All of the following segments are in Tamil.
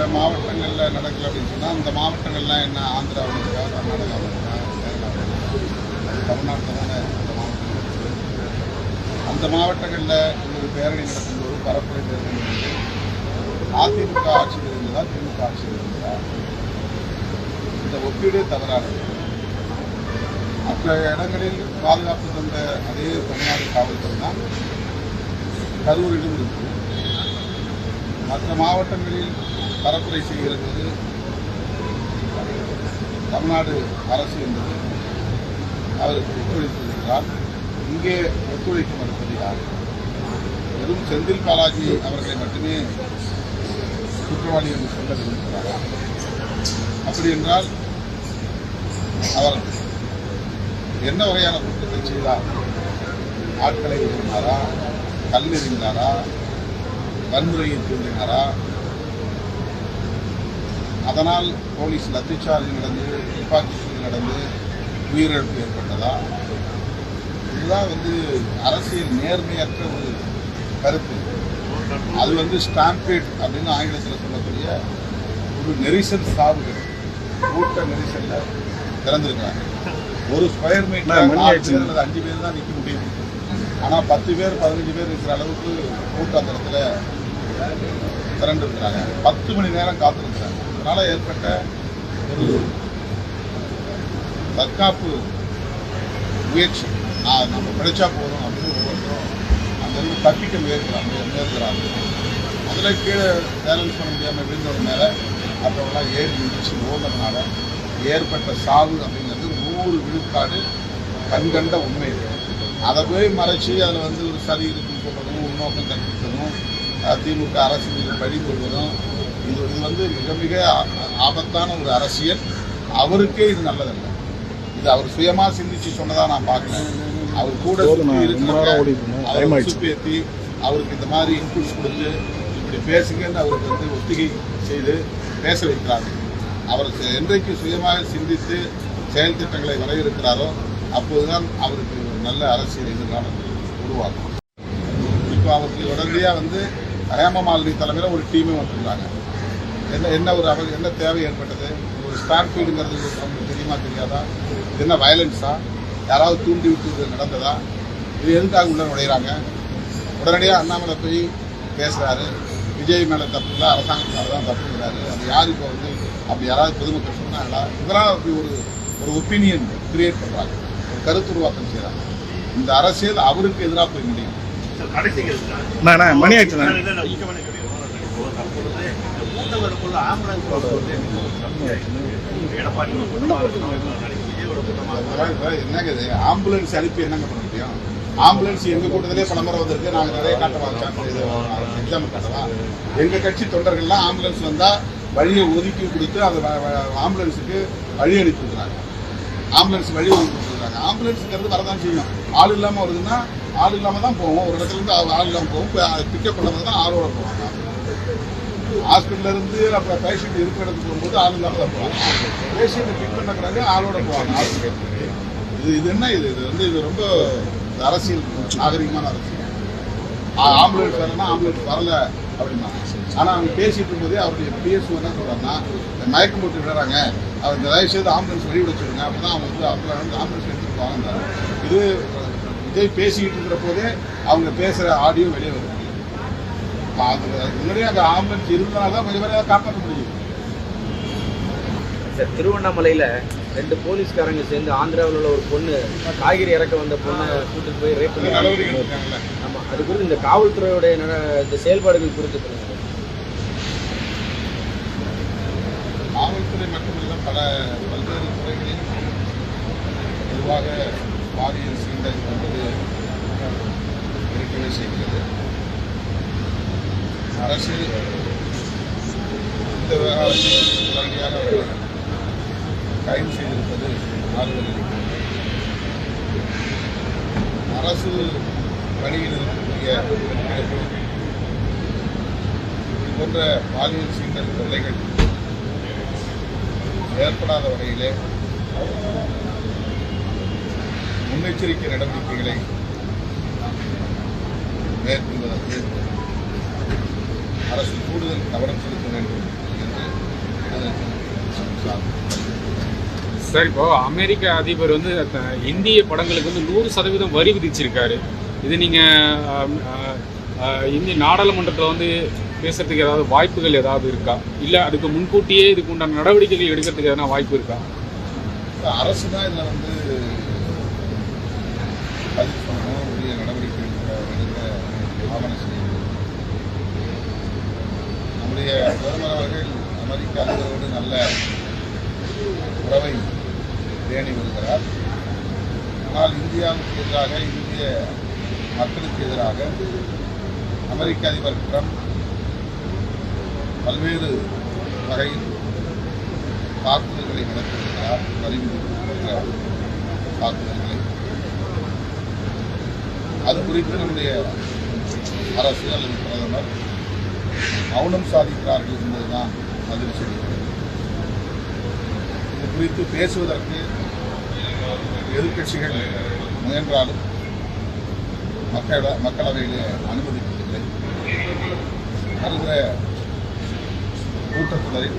மற்ற மாவட்டங்களில் நடக்கல அப்படின்னு சொன்னால் அந்த மாவட்டங்கள்லாம் என்ன ஆந்திராவில் இருக்கா கர்நாடகாவில் இருக்கா கேரளா தமிழ்நாட்டில் தானே அந்த மாவட்டங்கள். அந்த மாவட்டங்களில் ஒரு பேரணி நடக்கும்போது பரப்புரை தேர்தல் அதிமுக ஆட்சியில் இருந்ததா திமுக ஆட்சியில் இருந்ததா? இந்த ஒப்பீடு தவறானது. மற்ற இடங்களில் பாதுகாப்பு தந்த அதே தமிழ்நாடு காவல்துறை தான் கரூரிலும் இருக்கு. மற்ற மாவட்டங்களில் பரப்புரை செய்கிறது தமிழ்நாடு அரசு என்பது அவருக்கு ஒத்துழைத்திருக்கிறார். இங்கே ஒத்துழைக்க மறுப்பது யார் வெறும் செந்தில் பாலாஜி அவர்களை மட்டுமே குற்றவாளி என்று சொல்ல விரும்புகிறாரா? அப்படி என்றால் அவர் என்ன வகையான குற்றத்தை செய்தார்? ஆட்களை விரும்பினாரா கல் எறிந்தாரா? வன்முறையை தூண்டினாரா? அதனால் போலீஸ் லத்திச்சார்ஜ் நடந்து துப்பாக்கி நடந்து உயிரிழப்பு ஏற்பட்டதா? இதுதான் வந்து அரசியல் நேர்மையற்ற ஒரு கருத்து. அது வந்து ஸ்டாம்பேட் அப்படின்னு ஆங்கிலத்தில் சொல்லக்கூடிய ஒரு நெரிசல் சாவுகள். கூட்ட நெரிசல்ல திறந்திருக்கிறாங்க. ஒரு ஸ்கொயர் மீட்டர் அல்லது அஞ்சு பேர் தான் நிற்க முடியும். ஆனால் பத்து பேர் பதினஞ்சு பேர் இருக்கிற அளவுக்கு கூட்டம் அந்த இடத்துல திரண்டு இருக்கிறாங்க பத்து மணி நேரம் காத்திருக்கிறாங்க. அதனால் ஏற்பட்ட ஒரு தற்காப்பு முயற்சி. நம்ம பிழைச்சா போதும் அப்படின்னு ஒவ்வொருத்தரும் அந்த தப்பிக்க முயற்கிறாங்க முயற்சிக்கிறாங்க. அதில் கீழே பேலன்ஸ் பண்ண முடியாமல் விழுந்தது மேலே அப்புறம்லாம் ஏறி மிதிச்சு ஓடுறதுனால ஏற்பட்ட சாவு அப்படிங்கிறது நூறு விழுக்காடு கண்கண்ட உண்மை அதை போய் மறைச்சி அதில் வந்து ஒரு சரி இருக்குன்னு சொல்கிறதும் உள்நோக்கம் கற்பிப்பதும் திமுக அரசு மீது பழி இது இது வந்து மிக மிக ஆபத்தான ஒரு அரசியல். அவருக்கே இது நல்லதல்ல. இது அவர் சுயமா சிந்திச்சு சொன்னதா நான் பார்க்கல அவர் கூட. சுப்பேத்தி அவருக்கு இந்த மாதிரி இன்புட்ஸ் கொடுத்து இப்படி பேசுங்கன்னு அவருக்கு வந்து ஒத்திகை செய்து பேச வைக்கிறாங்க அவர் செ- என்றைக்கு சுயமாக சிந்தித்து செயல் திட்டங்களை வரையறுக்கிறாரோ அப்போதுதான் அவருக்கு ஒரு நல்ல அரசியல் எதிர்காலம் உருவாகும். இப்போ அவருக்கு உடனடியாக வந்து ஹேமமாலினி தலைமையில் ஒரு டீமே வந்துருக்காங்க என்ன என்ன ஒரு அவர் என்ன தேவை ஏற்பட்டது? ஒரு ஸ்டாம்பீடுங்கிறது அவங்களுக்கு தெரியுமா தெரியாதா? இது என்ன வயலன்ஸா யாராவது தூண்டி விட்டு நடந்ததா? இது எதுக்காக உள்ள நுழையிறாங்க? உடனடியாக அண்ணாமலை போய் பேசுகிறாரு விஜய் மேலே தப்பு இல்லை அரசாங்கம் மேலே தான் தப்புங்கிறாரு அது யார் இப்போ வந்து அப்படி யாராவது பொதுமக்கள் சொன்னாங்களா? இதெல்லாம் அப்படி ஒரு ஒரு ஒப்பீனியன் கிரியேட் பண்ணுறாங்க ஒரு கருத்துருவாக்கம் செய்கிறாங்க இந்த அரசியல் அவருக்கு எதிராக போய் முடியும். மணி ஆயிடுச்சு சார், மூத்தவருக்குள்ள ஆம்புலன்ஸ் எடப்பாடி ஒரு என்னங்க ஆம்புலன்ஸ் அனுப்பி என்னங்க பண்ண முடியும்? ஆம்புலன்ஸ் எங்க கூட்டத்திலே பல வந்திருக்கு. நாங்க நிறைய காட்டவா சான்ஸ் எக்ஸாம்பிள் காட்டவா? எங்க கட்சி தொண்டர்கள்லாம் ஆம்புலன்ஸ் வந்தா வழியை ஒதுக்கி கொடுத்து அந்த வ- ஆம்புலன்ஸுக்கு வழி அனுப்பி விடுறாங்க. ஆம்புலன்ஸ் வழி ஒதுக்கி கொடுத்துருக்காங்க ஆம்புலன்ஸுங்கிறது வரதான் செய்யும். ஆள் இல்லாம வருதுன்னா ஆள் இல்லாம தான் போவோம். ஒரு இடத்துல இருந்து ஆள் இல்லாமல் இல்லாம போகும் பிக்கப் பண்ணுறது தான் ஆளோட போவாங்க. ஹாஸ்பிட்டல்ல இருந்து அப்புறம் பேஷண்ட் இருக்கிற இடத்துக்கு போகும்போது ஆள் தான் போவாங்க பேஷண்ட் பிக் பண்ண ஆளோட போவாங்க ஹாஸ்பிட்டல் இது இது என்ன இது? இது வந்து இது ரொம்ப அரசியல் நாகரிகமான அரசியல். ஆம்புலன்ஸ் வரலன்னா ஆம்புலன்ஸ் வரல அப்படின்னா. ஆனா அவங்க பேசிட்டு இருக்கும்போதே அவருடைய பிஎஸ் என்ன சொல்கிறாங்கன்னா இந்த மயக்கம் போட்டு விடுறாங்க. அவர் தயவு செய்து ஆம்புலன்ஸ் வெளியிட சொல்லுங்க. அப்பதான் அவங்க வந்து அவங்க வந்து ஆம்புலன்ஸ் எடுத்துட்டு வாங்க இது விஜய் பேசிக்கிட்டு இருக்கிற போதே அவங்க பேசுற ஆடியோ வெளியே வருது. அது முன்னாடியே அந்த ஆம்புலன்ஸ் இருந்தனால தான் கொஞ்சம் பேரை காப்பாற்ற முடியும். சார் திருவண்ணாமலையில ரெண்டு போலீஸ்காரங்க சேர்ந்து ஆந்திராவில் உள்ள ஒரு பொண்ணு காய்கறி இறக்க வந்த பொண்ணை கூட்டிட்டு போய் ரேப் பண்ணி நடவடிக்கை எடுத்தாங்கல்ல ஆமா அது குறித்து இந்த காவல்துறையோட நட- இந்த செயல்பாடுகள் குறித்து சொல்லுங்க. காவல்துறை மட்டுமல்ல பல பல்வேறு துறைகளில் பொதுவாக பாலியல் சீண்டல் என்பது இருக்கவே செய்கிறது. அரசு இந்த விவகாரத்தில் உடனடியாக கைது செய்திருப்பது ஆறுதல் அளிக்கிறது. அரசு பணியில் இருக்கக்கூடிய பெண்களுக்கு இது போன்ற பாலியல் சீண்டல் தொல்லைகள் ஏற்படாத வகையிலே முன்னெச்சரிக்கை நடவடிக்கைகளை மேற்கொள்வதற்கு அரசு கூடுதல் கவனம் செலுத்த வேண்டும் என்று சார் இப்போ அமெரிக்க அதிபர் வந்து இந்திய படங்களுக்கு வந்து நூறு சதவீதம் வரி விதிச்சிருக்காரு. இது நீங்கள் இந்திய நாடாளுமன்றத்தில் வந்து பேசுறதுக்கு ஏதாவது வாய்ப்புகள் ஏதாவது இருக்கா? இல்லை அதுக்கு முன்கூட்டியே இதுக்கு உண்டான நடவடிக்கைகள் எடுக்கிறதுக்கு எதனா வாய்ப்பு இருக்கா? அரசு தான் இதில் வந்து உரிய நடவடிக்கை ஆவணம் செய்யணும் அமெரிக்க நல்ல உறவை பேணி வருகிறார். ஆனால் இந்தியாவுக்கு எதிராக இந்திய மக்களுக்கு எதிராக அமெரிக்க அதிபர் ட்ரம்ப் பல்வேறு வகையில் தாக்குதல்களை நடத்தியிருக்கிறார் வரி தாக்குதல்களை. அது குறித்து நம்முடைய அரசு அல்லது பிரதமர் மௌனம் சாதிக்கிறார்கள் என்பதுதான் அதிர்ச்சி அளிக்கிறது. இது குறித்து பேசுவதற்கு எதிர்க்கட்சிகள் முயன்றாலும் மக்கள மக்களவையிலே அனுமதிப்பதில்லை வருகிற கூட்டத்தொடரில்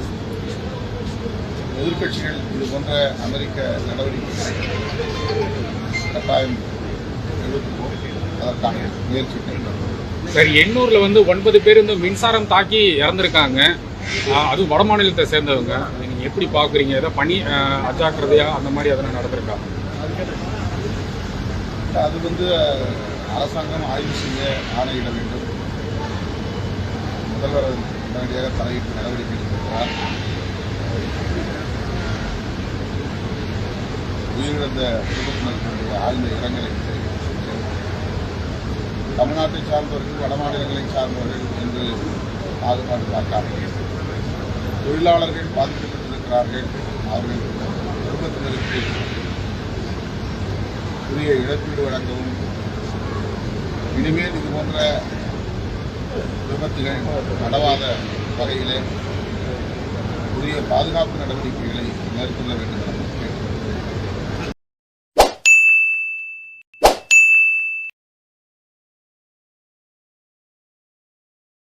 எதிர்க்கட்சிகள் இது போன்ற அமெரிக்க நடவடிக்கைகளை கட்டாயம் எடுத்துப்போம் அதற்கான முயற்சிகள் சரி எண்ணூர்ல வந்து ஒன்பது பேர் இந்த மின்சாரம் தாக்கி இறந்திருக்காங்க. அது அதுவும் வட மாநிலத்தை சேர்ந்தவங்க. நீங்கள் எப்படி பார்க்குறீங்க ஏதோ பணி அஜாக்கிரதையாக அஜாக்கிரதையா அந்த மாதிரி அதெல்லாம் நடந்திருக்கா? அது வந்து அரசாங்கம் ஆய்வு செய்ய ஆணையிட வேண்டும். முதல்வர் உடனடியாக தலையிட்டு நடவடிக்கை எடுத்திருக்கிறார். உயிரிழந்த குடும்பத்தினருடைய ஆழ்ந்த இரங்கலை தமிழ்நாட்டை சார்ந்தவர்கள் வட மாநிலங்களை சார்ந்தவர்கள் என்று பாகுபாடு பார்க்காமல் தொழிலாளர்கள் பாதிக்கப்பட்டிருக்கிறார்கள். அவர்கள் குடும்பத்தினருக்கு உரிய இழப்பீடு வழங்கவும் இனிமேல் இது போன்ற விபத்துகள் நடவாத வகையிலே உரிய பாதுகாப்பு நடவடிக்கைகளை மேற்கொள்ள வேண்டும்.